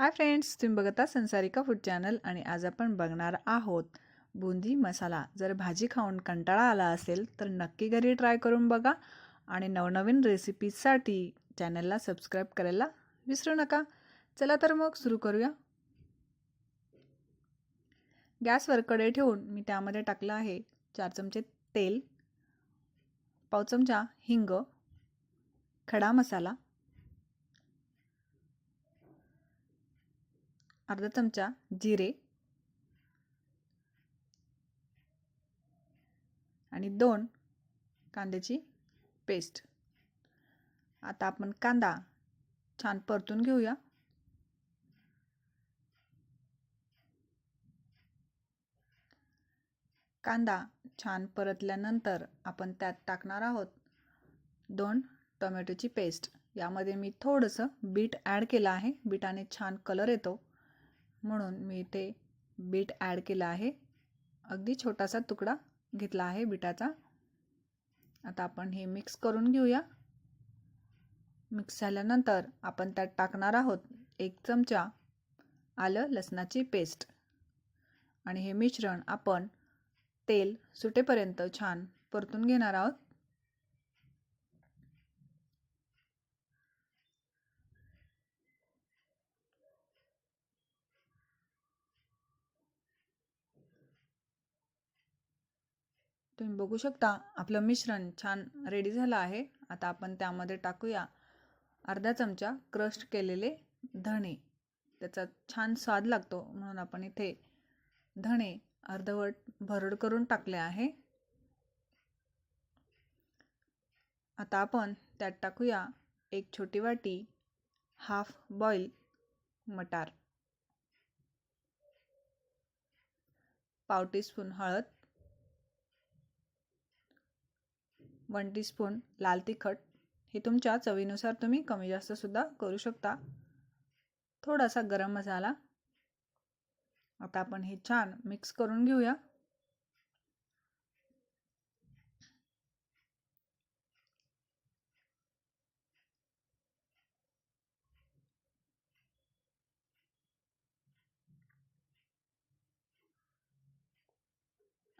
Hi friends तुम्ही बघता संसारिका food channel आणि आज आपण बघणार आहोत बुंदी मसाला. जर भाजी खाऊन कंटाळा आला असेल तर नक्की घरी ट्राय करून बघा आणि नवनवीन रेसिपीजसाठी चॅनलला सबस्क्राईब करायला विसरू नका. चला तर मग सुरू करूया. गॅसवर कडे ठेवून मी त्यामध्ये टाकलं आहे चार चमचे तेल पाव चमचा हिंग खडा मसाला अर्धा चमचा जिरे. आणि दोन कांद्याची पेस्ट. आता आपण कांदा छान परतून घेऊया. कांदा छान परतल्यानंतर आपण त्यात टाकणार आहोत दोन टोमॅटोची पेस्ट. यामध्ये मी थोडंसं बीट ॲड केलं आहे. बीटाने छान कलर येतो. म्हणून मी इथे बीट ॲड केलं आहे. अगदी छोटासा तुकडा घेतला आहे बिटाचा. आता आपण हे मिक्स करून घेऊया. मिक्स झाल्यानंतर आपण त्यात टाकणार आहोत एक चमचा आलं लसणाची पेस्ट. आणि हे मिश्रण आपण तेल सुटेपर्यंत छान परतून घेणार आहोत. तुम्ही बघू शकता आपलं मिश्रण छान रेडी झालं आहे. आता आपण त्यामध्ये टाकूया अर्धा चमचा क्रस्ट केलेले धणे. त्याचा छान स्वाद लागतो म्हणून आपण इथे धणे अर्धवट भरड करून टाकले आहे. आता आपण त्यात टाकूया एक छोटी वाटी हाफ बॉईल मटार. पाव टीस्पून हळद. वन टीस्पून लाल तिखट हे तुमच्या चवीनुसार तुम्ही कमी जास्तसुद्धा करू शकता. थोडासा गरम मसाला. आता आपण हे छान मिक्स करून घेऊया.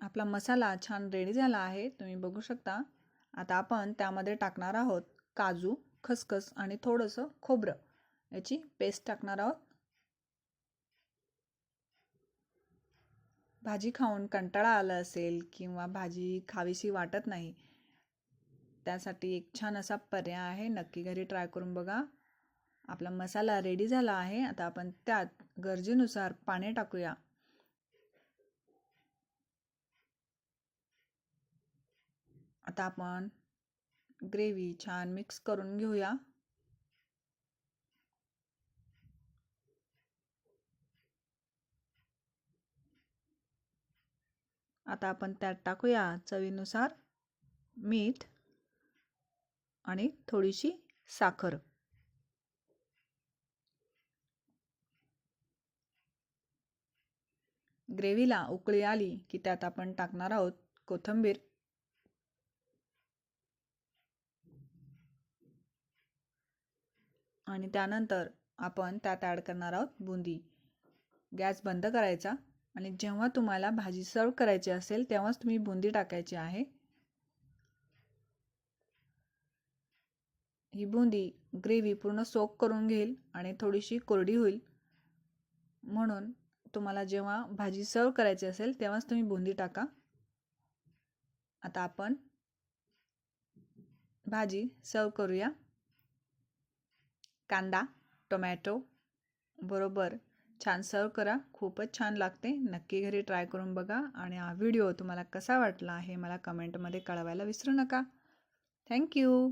आपला मसाला छान रेडी झाला आहे. तुम्ही बघू शकता. आता आपण त्यामध्ये टाकणार आहोत काजू खसखस आणि थोडंसं खोबरं. याची पेस्ट टाकणार आहोत. भाजी खाऊन कंटाळा आला असेल किंवा भाजी खावीशी वाटत नाही त्यासाठी एक छान असा पर्याय आहे. नक्की घरी ट्राय करून बघा. आपला मसाला रेडी झाला आहे. आता आपण त्यात गरजेनुसार पाणी टाकूया. आता आपण ग्रेव्ही छान मिक्स करून घेऊया. आता आपण त्यात टाकूया चवीनुसार मीठ आणि थोडीशी साखर. ग्रेव्हीला उकळी आली की त्यात आपण टाकणार आहोत कोथिंबीर. आणि त्यानंतर आपण त्यात ॲड करणार आहोत बुंदी. गॅस बंद करायचा आणि जेव्हा तुम्हाला भाजी सर्व करायची असेल तेव्हाच तुम्ही बुंदी टाकायची आहे. ही बुंदी ग्रेव्ही पूर्ण सोक करून घेईल आणि थोडीशी कोरडी होईल. म्हणून तुम्हाला जेव्हा भाजी सर्व करायची असेल तेव्हाच तुम्ही बुंदी टाका. आता आपण भाजी सर्व करूया. कांदा टोमॅटो बरोबर. छान सर्व करा. खूपच छान लागते. नक्की घरी ट्राय करून बघा. आणि हा व्हिडिओ तुम्हाला कसा वाटला हे मला कमेंटमध्ये कळवायला विसरू नका. थँक्यू.